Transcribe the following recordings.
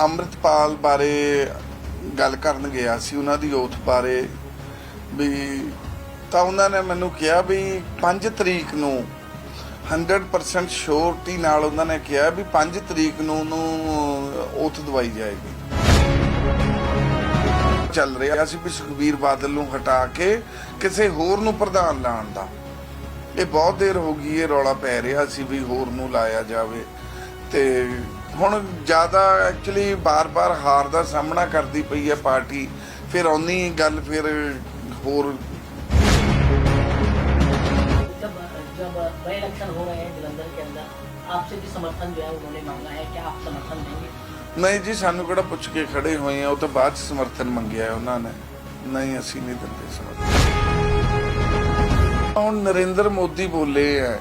ਅੰਮ੍ਰਿਤਪਾਲ ਬਾਰੇ ਗੱਲ ਕਰਨ ਗਿਆ ਸੀ, ਉਹਨਾਂ ਦੀ ਓਥ ਬਾਰੇ ਵੀ ਤਾਂ ਉਹਨਾਂ ਨੇ ਮੈਨੂੰ ਕਿਹਾ ਵੀ 5 ਤਰੀਕ ਨੂੰ 100% ਸ਼ੋਰਟੀ ਨਾਲ ਉਹਨਾਂ ਨੇ ਕਿਹਾ ਵੀ 5 ਤਰੀਕ ਨੂੰ ਉਹਨੂੰ ਓਥ ਦਵਾਈ ਜਾਏਗੀ। ਚੱਲ ਰਿਹਾ ਸੀ ਵੀ ਸੁਖਬੀਰ ਬਾਦਲ ਨੂੰ ਹਟਾ ਕੇ ਕਿਸੇ ਹੋਰ ਨੂੰ ਪ੍ਰਧਾਨ ਲਾਉਣ ਦਾ। ਇਹ ਬਹੁਤ ਦੇਰ ਹੋ ਗਈ, ਇਹ ਰੌਲਾ ਪੈ ਰਿਹਾ ਸੀ ਵੀ ਹੋਰ ਨੂੰ ਲਾਇਆ ਜਾਵੇ ਤੇ ਹੁਣ ਜ਼ਿਆਦਾ ਐਕਚੁਅਲੀ ਬਾਰ-ਬਾਰ ਹਾਰ ਦਾ ਸਾਹਮਣਾ ਕਰਦੀ ਪਈ ਹੈ ਪਾਰਟੀ ਫਿਰ ਆਉਣੀ ਗੱਲ ਫਿਰ ਹੋਰ जब जब नए इलेक्शन हो रहे हैं जलंधर के अंदर आपसे भी समर्थन जो है उन्होंने मांगा है क्या आप समर्थन देंगे ਨਹੀਂ ਜੀ ਸਾਨੂੰ ਕਿਹੜਾ ਪੁੱਛ ਕੇ ਖੜੇ ਹੋਏ ਆ ਉਹ ਤਾਂ ਬਾਅਦ ਚ ਸਮਰਥਨ ਮੰਗਿਆ ਹੈ ਉਹਨਾਂ ਨੇ ਨਹੀਂ ਅਸੀਂ ਨਹੀਂ ਦਿੰਦੇ ਸਮਰਥਨ ਹੁਣ ਨਰਿੰਦਰ ਮੋਦੀ ਬੋਲੇ ਆ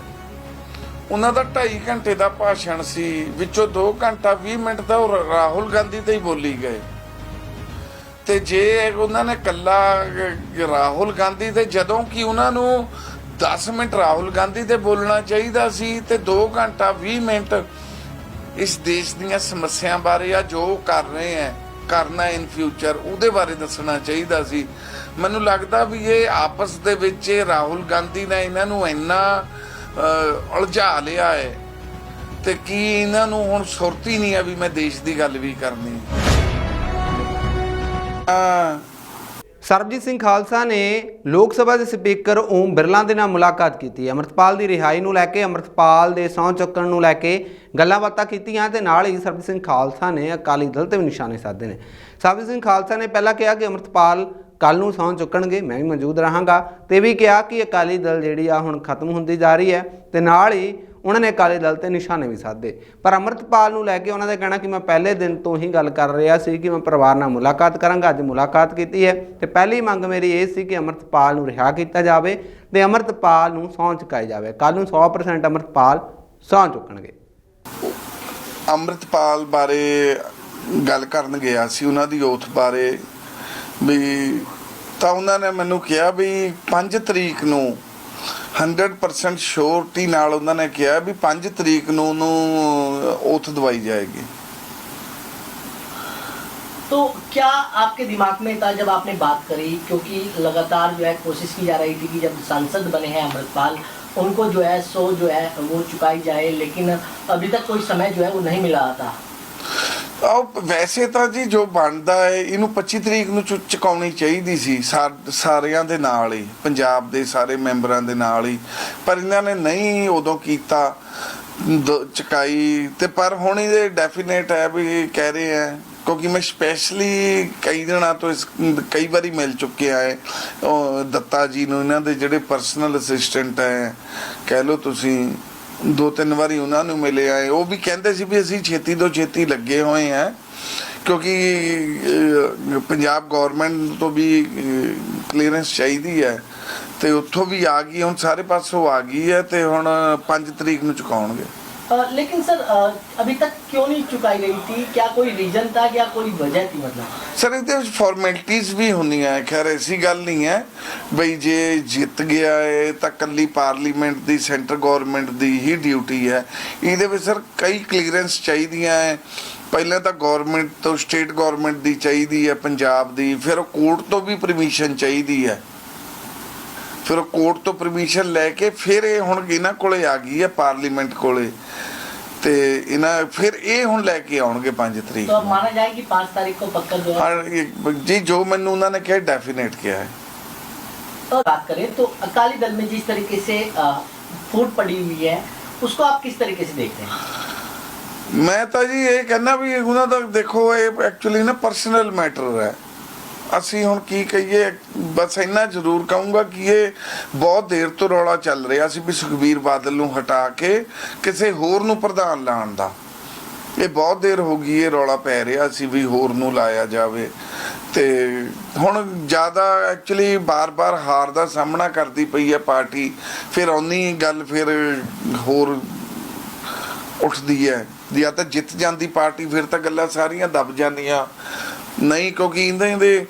ਉਹਨਾਂ ਦਾ 2.5 ਘੰਟੇ ਦਾ ਭਾਸ਼ਣ ਸੀ, ਵਿੱਚੋਂ 2 ਘੰਟਾ 20 ਮਿੰਟ ਤਾਂ ਉਹ ਰਾਹੁਲ ਗਾਂਧੀ ਤੇ ਹੀ ਬੋਲੀ ਗਏ। ਤੇ ਜੇ ਉਹਨਾਂ ਨੇ ਕੱਲਾ ਰਾਹੁਲ ਗਾਂਧੀ ਤੇ ਜਦੋਂ ਕਿ ਉਹਨਾਂ ਨੂੰ 10 ਮਿੰਟ ਰਾਹੁਲ ਗਾਂਧੀ ਤੇ ਬੋਲਣਾ ਚਾਹੀਦਾ ਸੀ ਤੇ 2 ਘੰਟਾ 20 ਮਿੰਟ ਇਸ ਦੇਸ਼ ਦੀਆਂ ਸਮੱਸਿਆਵਾਂ ਬਾਰੇ ਆ, ਜੋ ਕਰ ਰਹੇ ਹੈ ਕਰਨਾ ਇਨ ਫਿਊਚਰ ਉਹਦੇ ਬਾਰੇ ਦੱਸਣਾ ਚਾਹੀਦਾ ਸੀ। ਮੈਨੂੰ ਲੱਗਦਾ ਵੀ ਇਹ ਆਪਸ ਦੇ ਵਿੱਚ ਰਾਹੁਲ ਗਾਂਧੀ ਨੇ ਇਹਨਾਂ ਨੂੰ ਇੰਨਾ ਉਲਝਾ ਲਿਆ ਹੈ। ਤੇ ਕੀ ਇਹਨਾਂ ਨੂੰ ਹੁਣ ਸੁਰਤੀ ਨਹੀਂ ਆ ਵੀ ਮੈਂ ਦੇਸ਼ ਦੀ ਗੱਲ ਵੀ ਕਰਨੀ। ਆ ਸਰਬਜੀਤ ਸਿੰਘ ਖਾਲਸਾ ਨੇ ਲੋਕ ਸਭਾ ਦੇ ਸਪੀਕਰ ਓਮ ਬਿਰਲਾ ਦੇ ਨਾਲ ਮੁਲਾਕਾਤ ਕੀਤੀ। ਅਮਰਤਪਾਲ ਦੀ ਰਿਹਾਈ ਨੂੰ ਲੈ ਕੇ, ਅਮਰਤਪਾਲ ਦੇ ਸਹੁੰ ਚੁੱਕਣ ਨੂੰ ਲੈ ਕੇ ਗੱਲਾਂ ਬਾਤਾਂ ਕੀਤੀਆਂ ਤੇ ਨਾਲ ਹੀ ਸਰਬਜੀਤ ਸਿੰਘ ਖਾਲਸਾ ਨੇ ਅਕਾਲੀ ਦਲ ਤੇ ਵੀ ਨਿਸ਼ਾਨੇ ਸਾਧੇ ਨੇ। ਸਰਬਜੀਤ ਸਿੰਘ ਖਾਲਸਾ ਨੇ ਪਹਿਲਾਂ ਕਿਹਾ ਕਿ ਅਮਰਤਪਾਲ ਕੱਲ ਨੂੰ ਸਹੁੰ ਚੁੱਕਣਗੇ, ਮੈਂ ਵੀ ਮੌਜੂਦ ਰਹਾਂਗਾ। ਤੇ ਵੀ ਕਿਹਾ ਕਿ ਅਕਾਲੀ ਦਲ ਜਿਹੜੀ ਆ ਹੁਣ ਖਤਮ ਹੁੰਦੀ ਜਾ ਰਹੀ ਹੈ ਤੇ ਨਾਲ ਹੀ ਉਹਨਾਂ ਨੇ ਅਕਾਲੀ ਦਲ ਤੇ ਨਿਸ਼ਾਨੇ ਵੀ ਸਾਧੇ। ਪਰ ਅਮਰਤਪਾਲ ਨੂੰ ਲੈ ਕੇ ਉਹਨਾਂ ਦਾ ਕਹਿਣਾ ਕਿ ਮੈਂ ਪਹਿਲੇ ਦਿਨ ਤੋਂ ਹੀ ਗੱਲ ਕਰ ਰਿਹਾ ਸੀ ਕਿ ਮੈਂ ਪਰਿਵਾਰ ਨਾਲ ਮੁਲਾਕਾਤ ਕਰਾਂਗਾ, ਅੱਜ ਮੁਲਾਕਾਤ ਕੀਤੀ ਹੈ। ਤੇ ਪਹਿਲੀ ਮੰਗ ਮੇਰੀ ਇਹ ਸੀ ਕਿ ਅਮਰਤਪਾਲ ਨੂੰ ਰਿਹਾ ਕੀਤਾ ਜਾਵੇ ਤੇ ਅਮਰਤਪਾਲ ਨੂੰ ਸਹੁੰ ਚੁਕਾਈ ਜਾਵੇ। ਕੱਲ ਨੂੰ 100% ਅਮਰਤਪਾਲ ਸਹੁੰ ਚੁੱਕਣਗੇ। ਅੰਮ੍ਰਿਤਪਾਲ ਬਾਰੇ ਗੱਲ ਕਰਨ ਗਿਆ ਸੀ, ਉਹਨਾਂ ਦੀ ਓਥ ਬਾਰੇ ਵੀ ਤਾਂ ਉਹਨਾਂ ਨੇ ਮੈਨੂੰ ਕਿਹਾ ਵੀ 5 ਤਰੀਕ ਨੂੰ 100% ਸ਼ੋਰਟੀ ਨਾਲ ਉਹਨਾਂ ਨੇ ਕਿਹਾ ਵੀ 5 ਤਰੀਕ ਨੂੰ ਉਹਨੂੰ ਓਥ ਦਵਾਈ ਜਾਏਗੀ तो क्या आपके दिमाग में था जब आपने बात करी क्योंकि लगातार जो है कोशिश की जा रही थी कि जब सांसद बने हैं अमृतपाल उनको जो है सो जो है वो चुकाई जाए लेकिन अभी तक कोई समय जो है वो नहीं मिला था ਆਹ ਵੈਸੇ ਤਾਂ ਜੀ ਜੋ ਬਣਦਾ ਹੈ, ਇਹਨੂੰ 25 ਤਰੀਕ ਨੂੰ ਚੁ- ਚੁਕਾਉਣੀ ਚਾਹੀਦੀ ਸੀ ਸਾ- ਸਾਰਿਆਂ ਦੇ ਨਾਲ ਹੀ, ਪੰਜਾਬ ਦੇ ਸਾਰੇ ਮੈਂਬਰਾਂ ਦੇ ਨਾਲ ਹੀ। ਪਰ ਇਹਨਾਂ ਨੇ ਨਹੀਂ ਉਦੋਂ ਕੀਤਾ, ਦ- ਚੁਕਾਈ। ਤੇ ਪਰ ਹੁਣ ਇਹਦੇ ਡੈਫੀਨੇਟ ਹੈ ਵੀ ਇਹ ਕਹਿ ਰਹੇ ਹੈ, ਕਿਉਂਕਿ ਮੈਂ ਸਪੈਸ਼ਲੀ ਕਈ ਦਿਨਾਂ ਤੋਂ ਇਸ, ਕਈ ਵਾਰੀ ਮਿਲ ਚੁੱਕਿਆ ਹੈ, ਉਹ ਦੱਤਾ ਜੀ ਨੂੰ, ਇਹਨਾਂ ਦੇ ਜਿਹੜੇ ਪਰਸਨਲ ਅਸਿਸਟੈਂਟ ਹੈ, ਕਹਿ ਲਓ ਤੁਸੀਂ। ਦੋ ਤਿੰਨ ਵਾਰੀ ਉਹਨਾਂ ਨੂੰ ਮਿਲੇ ਆਏ। ਉਹ ਵੀ ਕਹਿੰਦੇ ਸੀ ਵੀ ਅਸੀਂ ਛੇਤੀ ਤੋਂ ਛੇਤੀ ਲੱਗੇ ਹੋਏ ਆ ਕਿਉਂਕਿ ਪੰਜਾਬ ਗਵਰਨਮੈਂਟ ਤੋਂ ਵੀ ਕਲੀਅਰੈਂਸ ਚਾਹੀਦੀ ਹੈ। ਤੇ ਉੱਥੋਂ ਵੀ ਆ ਗਈ, ਹੁਣ ਸਾਰੇ ਪਾਸੋਂ ਆ ਗਈ ਹੈ ਤੇ ਹੁਣ 5 ਤਰੀਕ ਨੂੰ ਚੁਕਾਉਣਗੇ। लेकिन सर अ, अभी तक क्यों नहीं चुकाई गई थी क्या कोई रीजन था क्या कोई वजह थी मतलब ਸਰ ਇਹਦੇ ਵਿੱਚ ਫਾਰਮੈਲਿਟੀਆਂ ਵੀ ਹੁੰਦੀਆਂ ਹੈ ਖੈਰ ਐਸੀ ਗੱਲ ਨਹੀਂ ਹੈ ਬਈ ਜੇ ਜਿੱਤ ਗਿਆ ਹੈ ਤਾਂ ਕੱਲੀ ਪਾਰਲੀਮੈਂਟ ਦੀ ਸੈਂਟਰ ਗਵਰਨਮੈਂਟ ਦੀ ਹੀ ਡਿਊਟੀ ਹੈ ਇਹਦੇ ਵਿੱਚ ਸਰ ਕਈ ਕਲੀਅਰੈਂਸ ਚਾਹੀਦੀਆਂ ਹੈ ਪਹਿਲਾਂ ਤਾਂ ਗਵਰਨਮੈਂਟ ਤੋਂ ਸਟੇਟ ਗਵਰਨਮੈਂਟ ਦੀ ਚਾਹੀਦੀ ਹੈ ਪੰਜਾਬ ਦੀ ਫਿਰ ਉਹ ਕੋਰਟ ਤੋਂ ਵੀ ਪਰਮਿਸ਼ਨ ਚਾਹੀਦੀ ਹੈ ਫਿਰ ਉਹ ਕੋਰਟ ਤੋਂ ਪਰਮਿਸ਼ਨ ਲੈ ਕੇ ਫਿਰ ਇਹ ਹੁਣ ਇਹਨਾਂ ਕੋਲੇ ਆ ਗਈ ਹੈ ਪਾਰਲੀਮੈਂਟ ਕੋਲੇ ਤੇ ਇਹਨਾਂ ਫਿਰ ਇਹ ਹੁਣ ਲੈ ਕੇ ਆਉਣਗੇ 5 ਤਰੀਕ तो अब ਨੂੰ माना जाए कि पाँच तारीख को पक्का जो है ਹਾਂ ਇਹ- ਜੀ ਜੋ ਮੈਨੂੰ ਉਹਨਾਂ ਨੇ ਕਿਹਾ ਡੈਫੀਨੇਟ ਕਿਹਾ ਹੈ और बात करें तो अकाली दल में जिस तरीके से अ, फूट पड़ी हुई है उसको आप किस तरीके से देखते हैं ਮੈਂ ਤਾਂ ਜੀ ਇਹ ਕਹਿੰਦਾ ਵੀ ਉਹਨਾਂ ਦਾ ਦੇਖੋ ਇਹ ਐਕਚੁਅਲੀ ਨਾ ਪਰਸਨਲ ਮੈਟਰ ਹੈ ਅਸੀਂ ਹੁਣ ਕੀ ਕਹੀਏ, ਬਸ ਇੰਨਾ ਜ਼ਰੂਰ ਕਹੂੰਗਾ ਕਿ ਇਹ ਬਹੁਤ ਦੇਰ ਤੋਂ ਰੌਲਾ ਚੱਲ ਰਿਹਾ ਸੀ ਵੀ ਸੁਖਬੀਰ ਬਾਦਲ ਨੂੰ ਹਟਾ ਕੇ ਕਿਸੇ ਹੋਰ ਨੂੰ ਪ੍ਰਧਾਨ ਲਾਉਣ ਦਾ। ਇਹ ਬਹੁਤ ਦੇਰ ਹੋ ਗਈ, ਇਹ ਰੌਲਾ ਪੈ ਰਿਹਾ ਸੀ ਵੀ ਹੋਰ ਨੂੰ ਲਾਇਆ ਜਾਵੇ। ਤੇ ਹੁਣ ਜ਼ਿਆਦਾ ਐਕਚੁਅਲੀ ਬਾਰ-ਬਾਰ ਹਾਰ ਦਾ ਸਾਹਮਣਾ ਕਰਦੀ ਪਈ ਹੈ ਪਾਰਟੀ, ਫਿਰ ਆਉਣੀ ਗੱਲ ਫਿਰ ਹੋਰ ਉੱਠਦੀ ਹੈ। ਜਾਂ ਤਾਂ ਜਿੱਤ ਜਾਂਦੀ ਪਾਰਟੀ, ਫਿਰ ਤਾਂ ਗੱਲਾਂ ਸਾਰੀਆਂ ਦਬ ਜਾਂਦੀਆਂ। ਨਹੀਂ, ਕਿਉਂਕਿ ਇਹਨਾਂ ਦੇ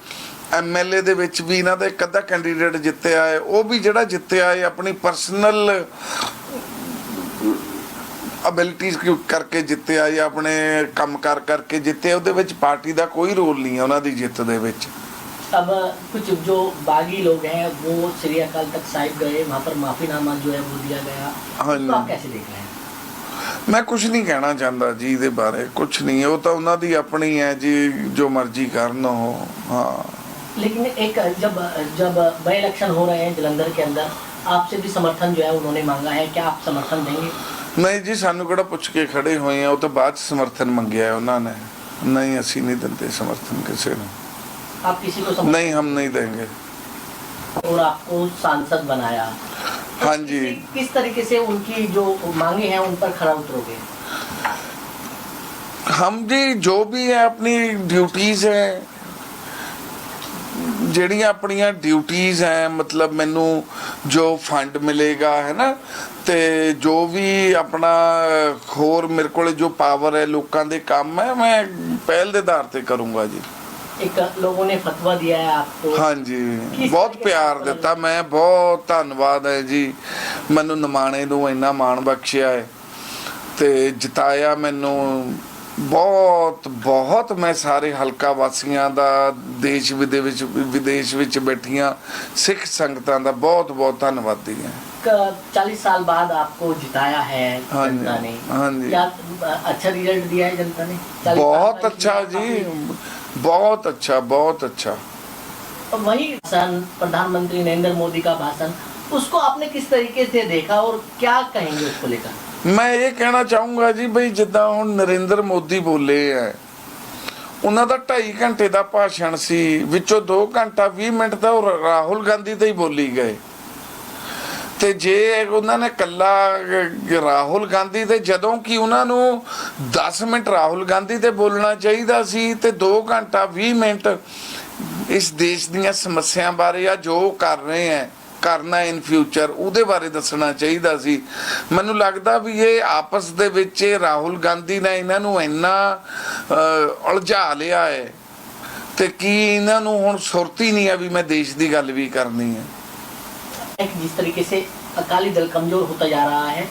ਐਮਐਲਏ ਦੇ ਵਿੱਚ ਵੀ ਇਹਨਾਂ ਦਾ ਇੱਕ ਅੱਧਾ ਕੈਂਡੀਡੇਟ ਜਿੱਤਿਆ ਹੈ ਉਹ ਵੀ ਜਿਹੜਾ ਜਿੱਤਿਆ ਹੈ ਆਪਣੀ ਪਰਸਨਲ ਅਬਿਲਿਟੀਜ਼ ਕਰਕੇ ਜਿੱਤਿਆ ਜਾਂ ਆਪਣੇ ਕੰਮ ਕਰ ਕਰਕੇ ਜਿੱਤਿਆ ਉਹਦੇ ਵਿੱਚ ਪਾਰਟੀ ਦਾ ਕੋਈ ਰੋਲ ਨਹੀਂ ਹੈ ਉਹਨਾਂ ਦੀ ਜਿੱਤ ਦੇ ਵਿੱਚ अब कुछ जो बागी लोग हैं वो श्री अकाल तक साहिब गए वहाँ पर माफीनामा जो है वो दिया गया हाँ उसको जी। आप कैसे देख रहे हैं ਮੈਂ ਕੁਝ ਨਹੀਂ ਕਹਿਣਾ ਚਾਹੁੰਦਾ ਜੀ ਇਹਦੇ ਬਾਰੇ ਕੁਝ ਨਹੀਂ ਉਹ ਤਾਂ ਉਹਨਾਂ ਦੀ ਆਪਣੀ ਹੈ ਜੀ ਜੋ ਮਰਜ਼ੀ ਕਰਨ ਉਹ ਹਾਂ लेकिन एक जब जब बाई इलेक्शन हो रहे हैं जलंधर के अंदर आपसे भी समर्थन जो है उन्होंने मांगा है क्या आप समर्थन देंगे ਨਹੀਂ ਜੀ ਸਾਨੂੰ ਕਿਹੜਾ ਪੁੱਛ ਕੇ ਖੜੇ ਹੋਏ ਆ ਉਹ ਤਾਂ ਬਾਅਦ ਚ समर्थन ਮੰਗਿਆ ਹੈ ਉਹਨਾਂ ਨੇ ਨਹੀਂ ਅਸੀਂ ਨਹੀਂ ਦਿੰਦੇ ਸਮਰਥਨ ਕਿਸੇ ਨੂੰ आप किसी को समर्थन ਨਹੀਂ ਹਮ ਨਹੀਂ देंगे और आपको सांसद बनाया तो हाँ जी। किस- किस तरीके से उनकी जो मांगे हैं उन पर खरा उतरोगे हम जी जो भी है अपनी ड्यूटीज है ਜਿਹੜੀਆਂ ਆਪਣੀਆਂ ਡਿਊਟੀਆਂ ਹੈ ਮਤਲਬ ਮੈਨੂੰ ਜੋ ਫੰਡ ਮਿਲੇਗਾ ਹੈ ਨਾ ਤੇ ਜੋ ਵੀ ਆਪਣਾ ਹੋਰ ਮੇਰੇ ਕੋਲ ਜੋ ਪਾਵਰ ਹੈ ਲੋਕਾਂ ਦੇ ਕੰਮ ਹੈ ਮੈਂ ਪਹਿਲ ਦੇ ਆਧਾਰ ਤੇ ਕਰੂੰਗਾ ਜੀ। ਇੱਕ ਲੋਗੋ ਨੇ ਫਤਵਾ ਦਿਆ ਹੈ ਆਪਕੋ। ਹਾਂਜੀ ਬਹੁਤ ਪਿਆਰ ਦਿੱਤਾ ਮੈਂ ਬਹੁਤ ਧੰਨਵਾਦ ਹੈ ਜੀ। ਮੈਨੂੰ ਨਮਾਣੇ ਨੂੰ ਇੰਨਾ ਮਾਣ ਬਖਸ਼ਿਆ ਹੈ ਤੇ ਜਿਤਾਇਆ ਮੈਨੂੰ ਬਹੁਤ ਬਹੁਤ ਮੈਂ ਸਾਰੇ ਹਲਕਾ ਵਾਸੀਆਂ ਦਾ ਦੇਸ਼ ਵਿਦੇਸ਼ ਵਿੱਚ ਵਿਦੇਸ਼ ਵਿੱਚ ਬੈਠੀਆਂ ਸਿੱਖ ਸੰਗਤਾਂ ਦਾ ਬਹੁਤ ਬਹੁਤ ਧੰਨਵਾਦੀ ਹਾਂ चालीस साल बाद आपको जिताया है हाँ जी, जनता ने हाँ जी। क्या अ, अच्छा रिजल्ट दिया है जनता ने 40 साल ਬਹੁਤ बाद ਅੱਛਾ काफी- ਜੀ ਬਹੁਤ ਅੱਛਾ ਬਹੁਤ ਅੱਛਾ और वही भाषण प्रधानमंत्री नरेंद्र मोदी का भाषण उसको आपने किस तरीके से देखा और क्या कहेंगे उसको लेकर ਮੈਂ ਇਹ ਕਹਿਣਾ ਚਾਹੂੰਗਾ ਜੀ ਬਈ ਜਿੱਦਾਂ ਹੁਣ ਨਰਿੰਦਰ ਮੋਦੀ ਬੋਲੇ ਐ ਉਹਨਾਂ ਦਾ 2.5 ਘੰਟੇ ਦਾ ਭਾਸ਼ਣ ਸੀ, ਵਿੱਚੋਂ 2 ਘੰਟਾ 20 ਮਿੰਟ ਤਾਂ ਉਹ ਰਾਹੁਲ ਗਾਂਧੀ ਤੇ ਹੀ ਬੋਲੀ ਗਏ। ਤੇ ਜੇ ਉਹਨਾਂ ਨੇ ਕੱਲਾ ਰਾਹੁਲ ਗਾਂਧੀ ਤੇ, ਜਦੋਂ ਕਿ ਉਹਨਾਂ ਨੂੰ 10 ਮਿੰਟ ਰਾਹੁਲ ਗਾਂਧੀ ਤੇ ਬੋਲਣਾ ਚਾਹੀਦਾ ਸੀ ਤੇ 2 ਘੰਟਾ 20 ਮਿੰਟ ਇਸ ਦੇਸ਼ ਦੀਆਂ ਸਮੱਸਿਆਵਾਂ ਬਾਰੇ ਆ ਜੋ ਕਰ ਰਹੇ ਹੈ ਕਰਨਾ ਇਨ ਫਿਊਚਰ ਉਹਦੇ ਬਾਰੇ ਦੱਸਣਾ ਚਾਹੀਦਾ ਸੀ ਮੈਨੂੰ ਲੱਗਦਾ ਵੀ ਇਹ ਆਪਸ ਦੇ ਵਿੱਚ ਇਹ ਰਾਹੁਲ ਗਾਂਧੀ ਨੇ ਇਹਨਾਂ ਨੂੰ ਇੰਨਾ ਅਹ, ਉਲਝਾ ਲਿਆ ਹੈ ਤੇ ਕੀ ਇਹਨਾਂ ਨੂੰ ਹੁਣ ਸੁਰਤੀ ਨਹੀਂ ਆ ਵੀ ਮੈਂ ਦੇਸ਼ ਦੀ ਗੱਲ ਵੀ ਕਰਨੀ ਹੈ एक जिस तरीके से अकाली दल कमजोर होता जा रहा है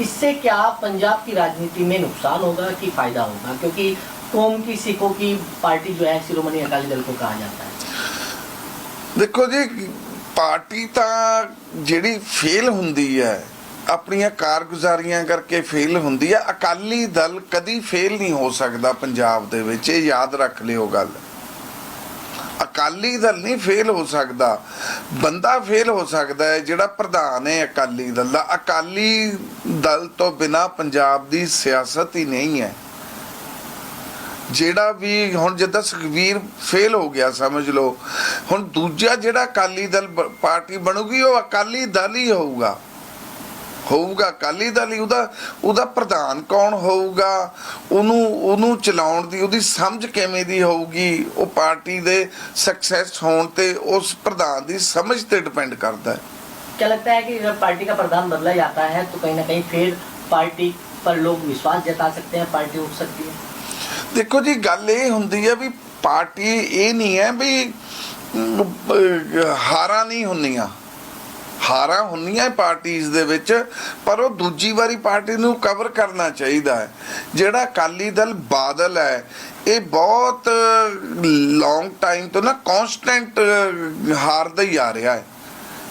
इससे क्या पंजाब की राजनीति में नुकसान होगा कि फायदा होगा क्योंकि कौम की सिखों की पार्टी जो है शिरोमणि अकाली दल को कहा जाता है ਦੇਖੋ ਜੀ ਪਾਰਟੀ ਤਾਂ ਜਿਹੜੀ ਫੇਲ ਹੁੰਦੀ ਹੈ, ਆਪਣੀਆਂ ਕਾਰਗੁਜ਼ਾਰੀਆਂ ਕਰਕੇ ਫੇਲ ਹੁੰਦੀ ਹੈ। ਅਕਾਲੀ ਦਲ ਕਦੀ ਫੇਲ ਨਹੀਂ ਹੋ ਸਕਦਾ ਪੰਜਾਬ ਦੇ ਵਿੱਚ, ਇਹ ਯਾਦ ਰੱਖ ਲਿਓ ਗੱਲ। ਅਕਾਲੀ ਦਲ ਨਹੀਂ ਫੇਲ ਹੋ ਸਕਦਾ। ਬੰਦਾ ਫੇਲ ਹੋ ਸਕਦਾ ਹੈ, ਜਿਹੜਾ ਪ੍ਰਧਾਨ ਹੈ ਅਕਾਲੀ ਦਲ ਦਾ। ਅਕਾਲੀ ਦਲ ਤੋਂ ਬਿਨਾ ਪੰਜਾਬ ਦੀ ਸਿਆਸਤ ਹੀ ਨਹੀਂ ਹੈ। ਜਿਹੜਾ ਵੀ ਹੁਣ ਜਿੱਦਾਂ ਸੁਖਵੀਰ ਫੇਲ ਹੋ ਗਿਆ ਸਮਝ ਲਓ ਹੁਣ ਦੂਜਾ ਜਿਹੜਾ ਅਕਾਲੀ ਦਲ ਬ- ਪਾਰਟੀ ਬਣੂਗੀ ਉਹ ਅਕਾਲੀ ਦਲ ਹੀ ਹੋਊਗਾ ਹੋਊਗਾ ਅਕਾਲੀ ਦਲ ਹੀ ਉਹਦਾ ਉਹਦਾ ਪ੍ਰਧਾਨ ਕੌਣ ਹੋਊਗਾ ਉਹਨੂੰ ਉਹਨੂੰ ਚਲਾਉਣ ਦੀ ਉਹਦੀ ਸਮਝ ਕਿਵੇਂ ਦੀ ਹੋਊਗੀ ਉਹ ਪਾਰਟੀ ਦੇ ਸਕਸੈਸ ਹੋਣ ਤੇ ਉਸ ਪ੍ਰਧਾਨ ਦੀ ਸਮਝ ਤੇ ਡਿਪੈਂਡ ਕਰਦਾ ਹੈ क्या लगता है कि अगर पार्टी का प्रधान बदला जाता है तो कहीं ना कहीं फिर पार्टी पर लोग विश्वास जता सकते हैं पार्टी उठ सकती है ਦੇਖੋ ਜੀ, ਗੱਲ ਇਹ ਹੁੰਦੀ ਹੈ ਵੀ ਪਾਰਟੀ ਇਹ ਨਹੀਂ ਹੈ ਵੀ ਹਾਰਾਂ ਨਹੀਂ ਹੁੰਦੀਆਂ। ਹਾਰਾਂ ਹੁੰਦੀਆਂ ਪਾਰਟੀਆਂ ਦੇ ਵਿੱਚ, ਪਰ ਉਹ ਦੂਜੀ ਵਾਰੀ ਪਾਰਟੀ ਨੂੰ ਕਵਰ ਕਰਨਾ ਚਾਹੀਦਾ ਹੈ। ਜਿਹੜਾ ਅਕਾਲੀ ਦਲ ਬਾਦਲ ਹੈ, ਇਹ ਬਹੁਤ ਲੌਂਗ ਟਾਈਮ ਤੋਂ ਨਾ ਕਨਸਟੈਂਟ ਹਾਰਦਾ ਹੀ ਆ ਰਿਹਾ ਹੈ।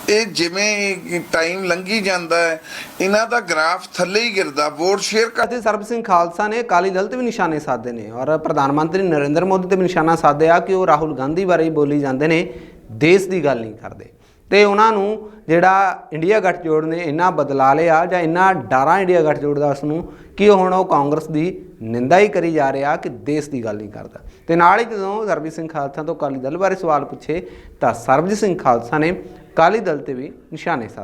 ਇਹ ਜਿਵੇਂ ਟਾਈਮ ਲੰਘੀ ਜਾਂਦਾ ਹੈ, ਇਹਨਾਂ ਦਾ ਗ੍ਰਾਫ ਥੱਲੇ ਹੀ ਗਿਰਦਾ ਵੋਟ ਸ਼ੇਅਰ ਅਤੇ ਸਰਬ ਸਿੰਘ ਖਾਲਸਾ ਨੇ ਅਕਾਲੀ ਦਲ ਤੇ ਵੀ ਨਿਸ਼ਾਨੇ ਸਾਧੇ ਨੇ ਔਰ ਪ੍ਰਧਾਨ ਮੰਤਰੀ ਨਰਿੰਦਰ ਮੋਦੀ ਤੇ ਵੀ ਨਿਸ਼ਾਨਾ ਸਾਧਿਆ ਕਿ ਉਹ ਰਾਹੁਲ ਗਾਂਧੀ ਬਾਰੇ ਬੋਲੀ ਜਾਂਦੇ ਨੇ, ਦੇਸ਼ ਦੀ ਗੱਲ ਨਹੀਂ ਕਰਦੇ। ਤੇ ਉਹਨਾਂ ਨੂੰ ਜਿਹੜਾ ਇੰਡੀਆ ਗੱਠਜੋੜ ਨੇ ਇੰਨਾ ਬਦਲਾ ਲਿਆ ਜਾਂ ਇੰਨਾ ਡਾਰਾ ਇੰਡੀਆ ਗੱਠਜੋੜ ਦਾ ਉਸ ਨੂੰ ਕਿ ਹੁਣ ਉਹ ਕਾਂਗਰਸ ਦੀ ਨਿੰਦਾ ਹੀ ਕਰੀ ਜਾ ਰਿਹਾ ਕਿ ਦੇਸ਼ ਦੀ ਗੱਲ ਨਹੀਂ ਕਰਦਾ। ਤੇ ਨਾਲ ਹੀ ਜਦੋਂ ਸਰਬਜੀਤ ਸਿੰਘ ਖਾਲਸਾ ਤੋਂ ਅਕਾਲੀ ਦਲ ਬਾਰੇ ਸਵਾਲ ਪੁੱਛੇ ਤਾਂ ਸਰਬਜੀਤ ਸਿੰਘ ਖਾਲਸਾ ਨੇ ਕਾਲੀ ਦਲ ਤੇ ਵੀ ਨਿਸ਼ਾਨੇ ਸਾਧੇ